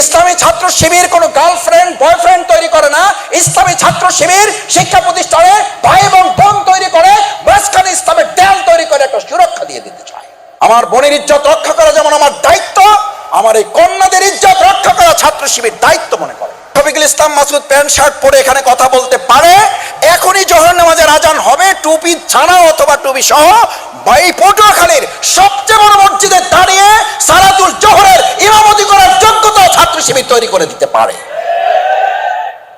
ইসলামী ছাত্র শিবির কোনো girlfriend boyfriend তৈরি করে না। ইসলামী ছাত্র শিবির শিক্ষা প্রতিষ্ঠানে ভাই এবং বোন তৈরি করে, মাঝখানে ইসলামের ড্যাম তৈরি করে একটা সুরক্ষা দিয়ে দিতে চায়। আমার বোনের ইজ্জত রক্ষা করা যেমন আমার দায়িত্ব, আমার এই কন্যাদের ইজ্জত রক্ষা করা ছাত্র শিবির দায়িত্ব মনে করে। শফিকুল ইসলাম মাসুদ প্যান্ট, শার্ট পরে এখানে কথা বলতে পারে। এখনই জহর নামাজের আজান হবে, টুপি ছানা অথবা টুপি সহ। বাই পটুয়াখালীর সবচেয়ে বড় মসজিদে দাঁড়িয়ে সালাতুল জোহরের ইমামতি করার যোগ্যতা ছাত্র শিবির তৈরি করে দিতে পারে।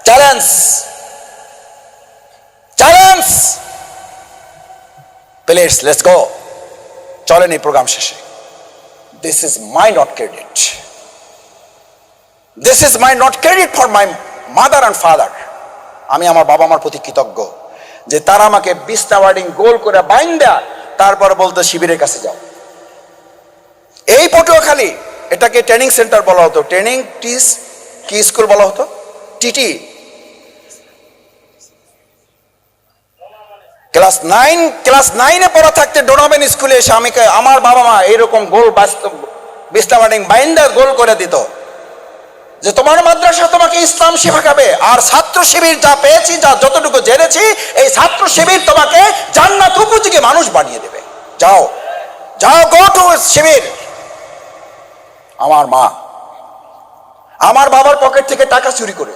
Challenge challenge please let's go চলেন এই প্রোগ্রাম শেষে। This is my not credit this is my not credit for my mother and father আমি আমার বাবা মার প্রতি কৃতজ্ঞ যে তারা আমাকে বিশটা ওয়ার্ডিং গোল করে বাইন্দা তারপর বলতো শিবিরের কাছে যাও। এই পটুয়াখালী এটাকে ট্রেনিং সেন্টার বলা হতো। ট্রেনিং টিস কি স্কুল বলা হতো? টিটি ক্লাস নাইন ক্লাস নাইনে পড়া থাকতে ডোনাবেন স্কুলে এসে আমি আমার বাবা মা এরকম গোল বাস্তব ওয়ার্ডিং বাইন্দা গোল করে দিত। যে তোমার মাদ্রাসা তোমাকে ইসলাম শেখাবে, আর ছাত্র শিবির যা পেয়েছি, যা যতটুকু জেনেছি, এই ছাত্র শিবির তোমাকে জান্নাত উপযোগী মানুষ বানিয়ে দেবে। যাও। যাও গো টু শিবির। আমার মা। আমার বাবার পকেট থেকে টাকা চুরি করে।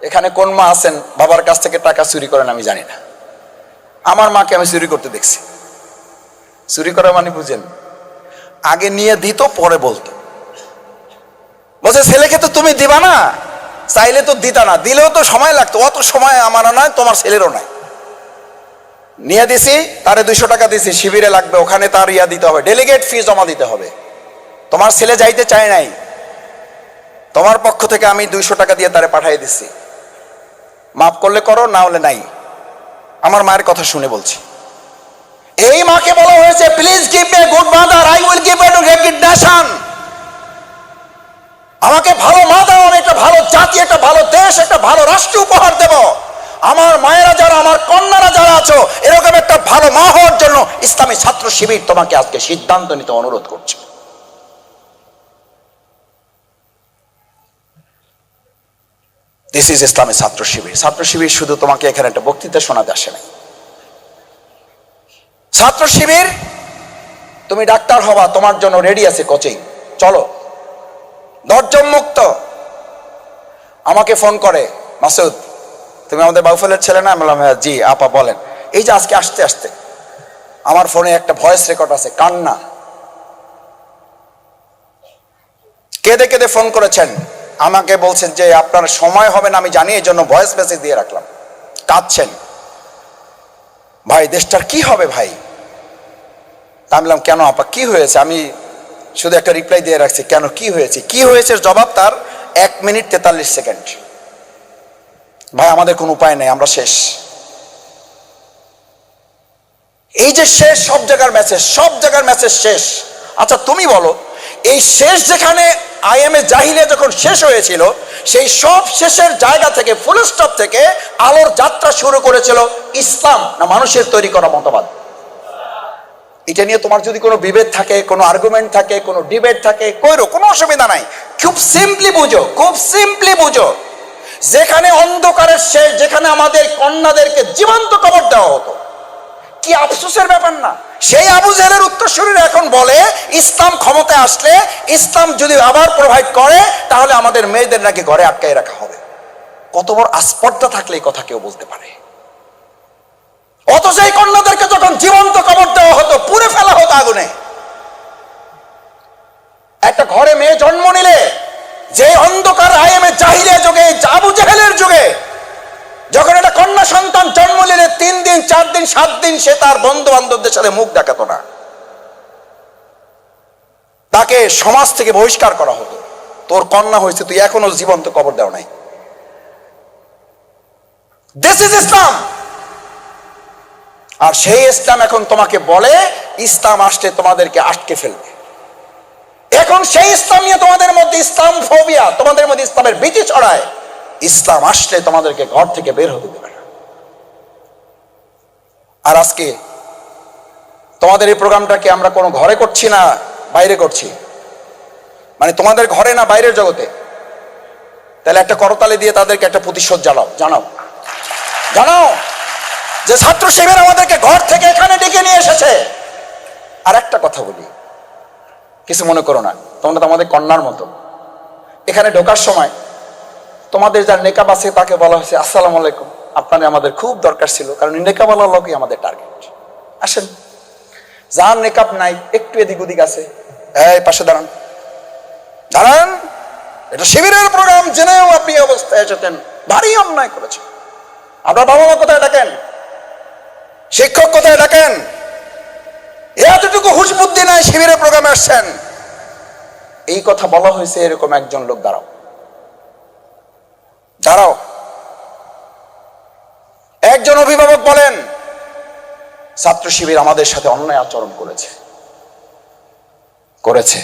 এখানে কোন মা আছেন, বাবার কাছ থেকে টাকা চুরি করেন আমি জানি না। আমার মাকে আমি চুরি করতে দেখছি। চুরি করা মানে বুঝেন, আগে নিয়ে দিত, পরে বলতো। বলছে, ছেলেকে তো তুমি দিবা না, চাইলে তো দিতা না, দিলেও তো সময় লাগতো। অত সময় আমারও নয়, তোমার ছেলেরও নাই নিয়ে দিছি, তারে দুইশো টাকা দিছি, শিবিরে লাগবে, ওখানে তার ইয়া দিতে হবে ডেলিগেট ফি জমা দিতে হবে। তোমার ছেলে যাইতে চায় নাই, তোমার পক্ষ থেকে আমি দুইশো টাকা দিয়ে তারে পাঠিয়ে দিচ্ছি মাফ করলে করো, না হলে নাই। আমার মায়ের কথা শুনে বলছি। এই মাকে বলা হয়েছে please give a good mother I will give a to great nation আমাকে ভালো মা দাও আমি একটা ভালো জাতি, একটা ভালো দেশ, একটা ভালো রাষ্ট্র উপহার দেব। আমার মায়েরা যারা, আমার কন্যারা যারা আছো, এরকম একটা ভালো মা হওয়ার জন্য ইসলামী ছাত্র শিবির তোমাকে আজকে সিদ্ধান্ত নিতে অনুরোধ করছে। দিস ইজ ইসলামী ছাত্র শিবির। ছাত্র শিবির শুধু তোমাকে এখানে একটা বক্তৃতা শোনাতে আসে নাই। ছাত্র শিবির, তুমি ডাক্তার হবা, তোমার জন্য রেডি আছে কোচিং চলো দশজন মুক্ত। আমাকে ফোন করে, মাসুদ, তুমি আমাদের বাউফলের ছেলে না? বললাম হ্যাঁ জি, আপা বলেন। এই যে আজকে আসতে আসতে, আমার ফোনে একটা ভয়েস রেকর্ড আছে, কান্না। কেঁদে কেঁদে ফোন করেছেন। আমাকে বলছেন যে আপনার সময় হবে না, আমি জানি এই জন্য ভয়েস মেসেজ দিয়ে রাখলাম। কাঁদছেন। ভাই, দেশটার কি হবে ভাই? আমি বললাম, কেন আপা, কি হয়েছে? আমি শুধু একটা রিপ্লাই দিয়ে রাখছি, কেন, কি হয়েছে? কি হয়েছে? জবাব তার এক মিনিট তেতাল্লিশ সেকেন্ড ভাই, আমাদের কোনো উপায় নেই, আমরা শেষ। এই যে শেষ, সব জায়গার মেসেজ সব জায়গার মেসেজ শেষ। আচ্ছা তুমি বলো এই শেষ যেখানে আইএমএ জাহিলে যখন শেষ হয়েছিল, সেই সব শেষের জায়গা থেকে ফুল স্টপ থেকে আলোর যাত্রা শুরু করেছিল ইসলাম না মানুষের তৈরি করা মতবাদ। এটা নিয়ে তোমার যদি কোনো বিভেদ থাকে, কোনো আর্গুমেন্ট থাকে, কোনো ডিবেট থাকে, কইরো, কোনো অসুবিধা নাই। খুব সিম্পলি বুঝো, খুব সিম্পলি বুঝো। যেখানে অন্ধকারের শেষ, যেখানে আমাদের কন্যাদেরকে জীবন্ত কবর দেওয়া হতো। কি আফসোসের ব্যাপার না। সেই আবু জেলের উত্তরসূরিরা এখন বলে, ইসলাম ক্ষমতায় আসলে, ইসলাম যদি আবার প্রোভাইড করে, তাহলে আমাদের মেয়েদের নাকি ঘরে আটকাই রাখা হবে। কত বড় আস্পর্ধা থাকলে এই কথা কেউ বলতে পারে। অথচ এই কন্যাদেরকে যখন জীবন্ত কবর দেওয়া হতো, পুড়ে ফেলা হতো আগুনে। একটা ঘরে মেয়ে জন্ম নিলে যে অন্ধকার আইএমে জাহিরের যুগে, আবু জাহেলের যুগে যখন একটা কন্যা সন্তান জন্ম নিলে তিন দিন, চার দিন, সাত দিন সে তার বন্ধু বান্ধবদের সাথে মুখ দেখাতো না। তাকে সমাজ থেকে বহিষ্কার করা হতো। তোর কন্যা হয়েছে, তুই এখনও জীবন্ত কবর দেও নাই। দিস ইজ ইসলাম আর সেই ইসলাম এখন তোমাকে বলে, ইসলাম আসলে তোমাদেরকে আটকে ফেলবে। এখন সেই ইসলাম নিয়ে তোমাদের মধ্যে ইসলাম ফোবিয়া, তোমাদের মধ্যে ইসলামের ভীতি ছড়ায়। ইসলাম আসলে তোমাদেরকে ঘর থেকে বের হতে দেবে না। আর আজকে তোমাদের এই প্রোগ্রামটাকে আমরা কোনো ঘরে করছি না, বাইরে করছি। মানে তোমাদের ঘরে না বাইরের জগতে। তাহলে একটা করতালে দিয়ে তাদেরকে একটা প্রতিশোধ জানাও জানাও। জানাও যে ছাত্র শিবির আমাদেরকে ঘর থেকে এখানে ডেকে নিয়ে এসেছে। আর একটা কথা বলি, কিছু মনে করো না, তোমরা তো আমাদের কন্যার মতো। এখানে ঢোকার সময় তোমাদের যার নেকাব আছে তাকে বলা হয়েছে, আসসালামু আলাইকুম। আপনার আমাদের খুব দরকার ছিল, কারণ নেকাবালা লোকই আমাদের টার্গেট আসেন। যার নেকাব নাই, একটু এদিক ওদিক আছে। এই, পাশে দাঁড়ান। দাঁড়ান। এটা শিবিরের প্রোগ্রাম জেনেও আপনি অবস্থায় এসেছেন। ভারী অন্যায় করেছেন আপনার বাবা মা কোথায় ডাকেন শিক্ষক কোথায় ডাকেন এতটুকু হুশ বুদ্ধি নাই, শিবিরের প্রোগ্রামে আসছেন। এই কথা বলা হয়েছে, এরকম একজন লোক দাঁড়াও। দাঁড়াও। একজন অভিভাবক বলেন, ছাত্র শিবির আমাদের সাথে অন্যায় আচরণ করেছে। করেছে।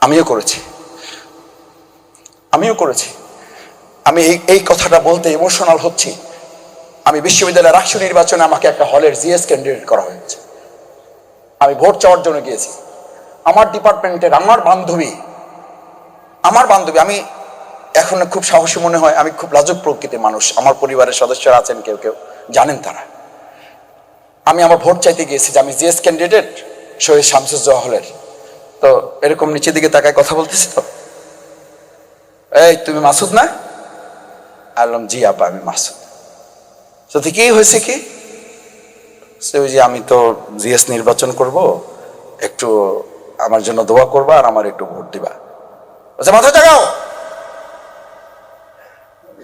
আমিও করেছি। আমিও করেছি। আমি এই এই কথাটা বলতে ইমোশনাল হচ্ছি। আমি বিশ্ববিদ্যালয়ের রাষ্ট্র নির্বাচনে আমাকে একটা হলের জিএস ক্যান্ডিডেট করা হয়েছে। আমি ভোট চাওয়ার জন্য গিয়েছি। আমার ডিপার্টমেন্টের আমার বান্ধবী আমার বান্ধবী, আমি এখন খুব সাহসী মনে হয়, আমি খুব লাজুক প্রকৃতির মানুষ, আমার পরিবারের সদস্যরা আছেন কেউ কেউ, জানেন তারা। আমি আমার ভোট চাইতে গিয়েছি যে আমি জিএস ক্যান্ডিডেট শহীদ শামসুজ্জোহা হলের তো এরকম নিচের দিকে তাকায় কথা বলতেছি তো? এই, তুমি মাসুদ না? আলম জি আপা, আমি মাসুদ। তো কি হয়েছে কি? ওই যে আমি তো জিএস নির্বাচন করব, একটু আমার জন্য দোয়া করবা আর আমার একটু ভোট দিবা। মাথা জাগাও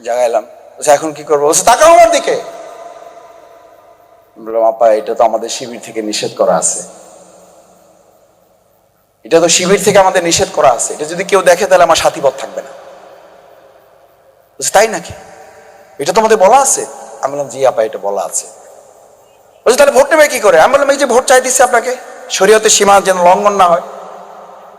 জাগাইলাম। বলছে, এখন কি করব? বলছে, তাকাও আমার দিকে। বললাম, আপা, এটা তো আমাদের শিবির থেকে নিষেধ করা আছে। এটা তো শিবির থেকে আমাদের নিষেধ করা আছে। এটা যদি কেউ দেখে, তাহলে আমার সাথী পথ থাকবে না। তাই নাকি? এটা তো আমাদের বলা আছে। আমি বললাম, জি আপা, এটা বলা আছে। বলছে, তাহলে ভোট নেবে কি করে? আমি বললাম, এই যে ভোট চাই দিচ্ছে আপনাকে, শরীয়তের সীমা যেন লঙ্ঘন না হয়।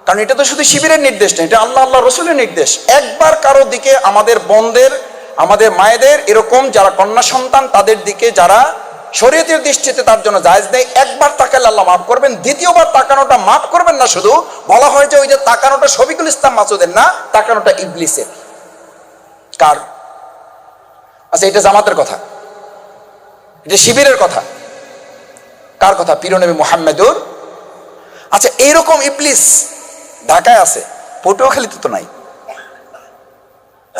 কারণ এটা তো শুধু শিবিরের নির্দেশ না, এটা আল্লাহ আল্লাহ রসুলের নির্দেশ। একবার কারও দিকে আমাদের বোনদের আমাদের মায়েদের এরকম যারা কন্যা সন্তান, তাদের দিকে যারা শরীয়তের দৃষ্টিতে তার জন্য জায়েজ নেই, একবার তাকালে আল্লাহ মাফ করবেন, দ্বিতীয়বার তাকানোটা মাফ করবেন না শুধু, বলা হয় যে ওই যে তাকানোটা শফিকুল ইসলাম মাসুদের না, তাকানোটা ইবলিসের। কার? আচ্ছা এটা জামাতের কথা। এটা শিবিরের কথা। কার কথা? পিরনবী মোহাম্মদুর। আচ্ছা এইরকম ইবলিস ঢাকায় আছে, পটুয়াখালীতে তো নাই।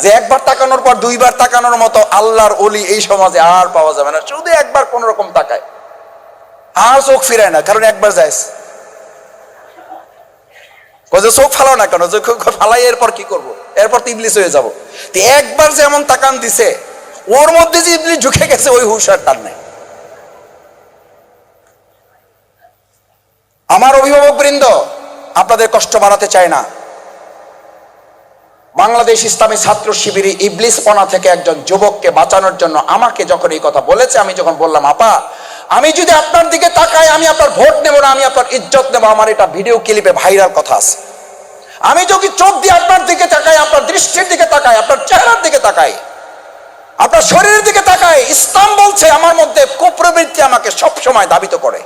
যে একবার তাকানোর পর দুইবার তাকানোর মতো আল্লাহর অলি এই সমাজে আর পাওয়া যাবে না। শুধু একবার কোন রকম তাকায়। আর চোখ ফিরায় না, কারণ একবার যায় চোখ ফালাও না কেন? চোখ ফালাই, এরপর কি করব? এরপর তো ইবলিস হয়ে যাব। তো একবার যে এমন তাকান দিছে, ওর মধ্যে যে ইবলিস ঢুকে গেছে, ওই হুশার তার নাই। আমার অভিভাবক বৃন্দ আপনাদের কষ্ট বাড়াতে চায় না। বাংলাদেশ ইসলামী ছাত্র শিবিরে ইবলিসপনা থেকে একজন যুবককে বাঁচানোর জন্য আমাকে যখন এই কথা বলেছে, আমি যখন বললাম, আপা, আমি যদি আপনার দিকে তাকাই, আমি আপনার ভোট নেব না, আমি আপনার ইজ্জত নেব, আমার এটা ভিডিও ক্লিপে ভাইরাল কথা আছে। আমি যদি চোখ দিয়ে আপনার দিকে তাকাই, আপনার দৃষ্টির দিকে তাকাই, আপনার চেহারার দিকে তাকাই, আপনার শরীরের দিকে তাকাই, ইসলাম বলছে আমার মধ্যে কুপ্রবৃত্তি আমাকে সব সময় দাবিত করে।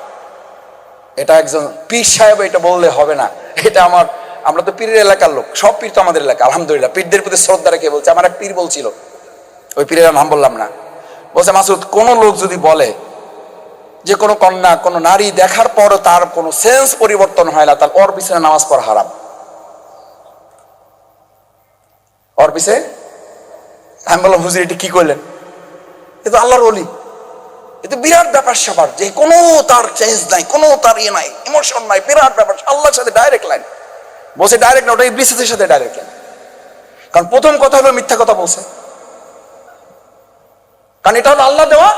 এটা একজন পীর সাহেব এটা বললে হবে না। এটা আমার আমরা তো পীরের এলাকার লোক, সব পীর তো আমাদের এলাকা, আলহামদুলিল্লাহ। পীরদের প্রতি শ্রদ্ধা রেখে বলছে, আমার এক পীর বলছিল। ওই পীরের নাম বললাম না। বলছে, মাসুদ, কোন লোক যদি বলে যে কোনো কন্যা, কোনো নারী দেখার পরও তার কোনো সেন্স পরিবর্তন হয় না, তার ওর পিছনে নামাজ পড়া হারাম। ওর পিছে? আমি বললাম, হুজুর, এটি কি করলেন? এ তো আল্লাহর অলি এ তো বিরাট ব্যাপার স্যাপার যে কোনো তার চেঞ্জ নাই, কোনো তার ইয়ে নাই, ইমোশন নাই, বিরাট ব্যাপার। আল্লাহর সাথে ডাইরেক্ট লাইন বলছে ডাইরেক্ট না, ওটা ইবলিসের সাথে ডাইরেক্ট কারণ প্রথম কথা হলো মিথ্যা কথা বলছে। কারণ এটা হলো আল্লাহ দেওয়া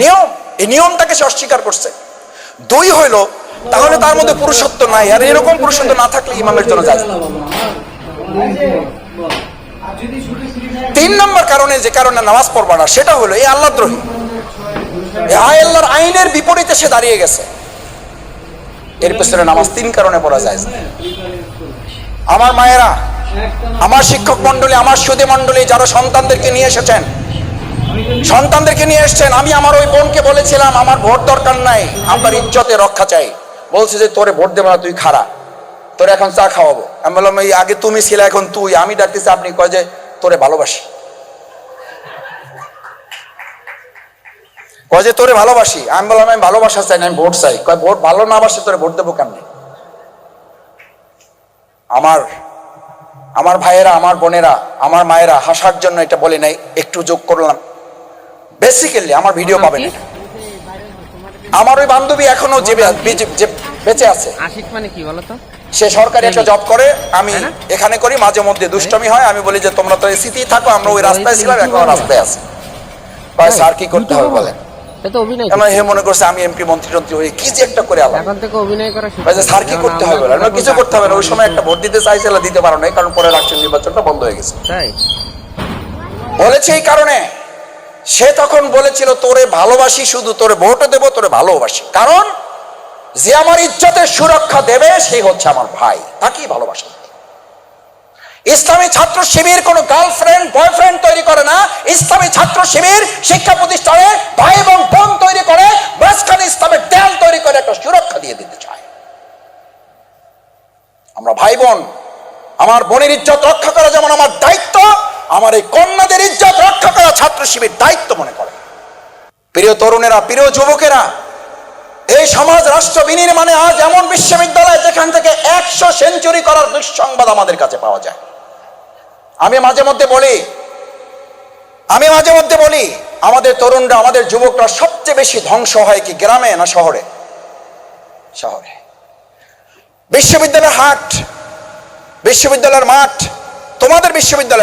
নিয়ম। এই নিয়মটাকে সে অস্বীকার করছে। দুই হইল, তাহলে তার মধ্যে পুরুষত্ব নাই। আর এরকম পুরুষত্ব না থাকলে ইমামের জন্য যায় তিন নম্বর কারণে যে কারণে নামাজ পড়বা না, সেটা হলো এই আল্লাহদ্রোহী এই আল্লাহর আইনের বিপরীতে সে দাঁড়িয়ে গেছে। এর পেছনে নামাজ তিন কারণে পড়া যায়। আমার মায়েরা, আমার শিক্ষক মন্ডলী আমার সুদী মন্ডলী যারা সন্তানদেরকে নিয়ে এসেছেন, সন্তানদেরকে নিয়ে এসেছেন, আমি আমার ওই বোনকে বলেছিলাম, আমার ভোট দরকার নাই আপনার ইজ্জতে রক্ষা চাই। বলছে যে, তোরে ভোট দেবো না, তুই খারা তোর এখন চা খাওয়াবো। আমি বললাম, এই আগে তুমি ছিলে, এখন তুই। আমি ডাকতেছি, আপনি কয় যে, তোরে ভালোবাসি। কয় যে, তোরে ভালোবাসি। আমি বললাম, আমি ভালোবাসা চাই না, আমি ভোট চাই। কয়, ভোট ভালো না বাসে তোরে ভোট দেবো কেমনি? আমার আমার ভাইয়েরা আমার বোনেরা আমার মায়েরা হাসার জন্য এটা বলে নাই একটু যোগ করলাম। বেসিক্যালি আমার ভিডিও পাবেন। আমার ওই বান্ধবী এখনও যে বেঁচে- বেঁচে আছে। আশিক মানে কি সে সরকারি একটা জব করে আমি এখানে করি মাঝে মধ্যে দুষ্টমি হয় আমি বলি যে তোমরা তো এসিতেই থাকো আমরা ওই রাস্তায় ছিলাম এখন রাস্তায় আছি। স্যার কি করতে হবে বলেন? এটা অভিনয় এমন হে মনে করছে আমি এমপি মন্ত্রী টন্ত্রী হয়ে কি যে একটা করে আলাম? এখন থেকে অভিনয় করা শুরু স্যার কি করতে হবে? বলেন কিছু করতে হবে না। ওই সময় একটা ভোট দিতে চাইছিল দিতে পারো নাই কারণ পরে রাষ্ট্রীয় নির্বাচনটা বন্ধ হয়ে গেছে। তাই? বলেছে এই কারণে। সে তখন বলেছিল তোরে ভালোবাসি শুধু তোরে ভোটও দেবো তোরে ভালোবাসি। কারণ যে আমার ইজ্জতের সুরক্ষা দেবে সেই হচ্ছে আমার ভাই। তাকেই ভালোবাসা। ইসলামী ছাত্র শিবির কোন গার্লফ্রেন্ড বয়ফ্রেন্ড ছাত্র শিবির, শিক্ষা প্রতিষ্ঠানে ভাই এবং বোন তৈরি করে, মাঝখানে ইসলামের দেয়াল তৈরি করে একটা সুরক্ষা দিয়ে দিতে চায়। আমরা ভাই বোন, আমার বোনের ইজ্জত রক্ষা করা যেমন আমার দায়িত্ব, আমার এই কন্যাদের ইজ্জত রক্ষা করা ছাত্র শিবির দায়িত্ব মনে করে। প্রিয় তরুণেরা, প্রিয় যুবকেরা, এই সমাজ রাষ্ট্র বিনির্মাণে আজ এমন বিশ্ববিদ্যালয় যেখান থেকে একশো সেঞ্চুরি করার দুঃসংবাদ আমাদের কাছে পাওয়া যায়। আমি মাঝে মধ্যে বলি আমি মাঝে মধ্যে বলি, আমাদের তরুণরা, আমাদের যুবকরা সবচেয়ে বেশি ধ্বংস হয় কি গ্রামে না শহরে? শহরে। বিশ্ববিদ্যালয়ের হাট, বিশ্ববিদ্যালয়ের মাঠ, তোমাদের বিশ্ববিদ্যালয়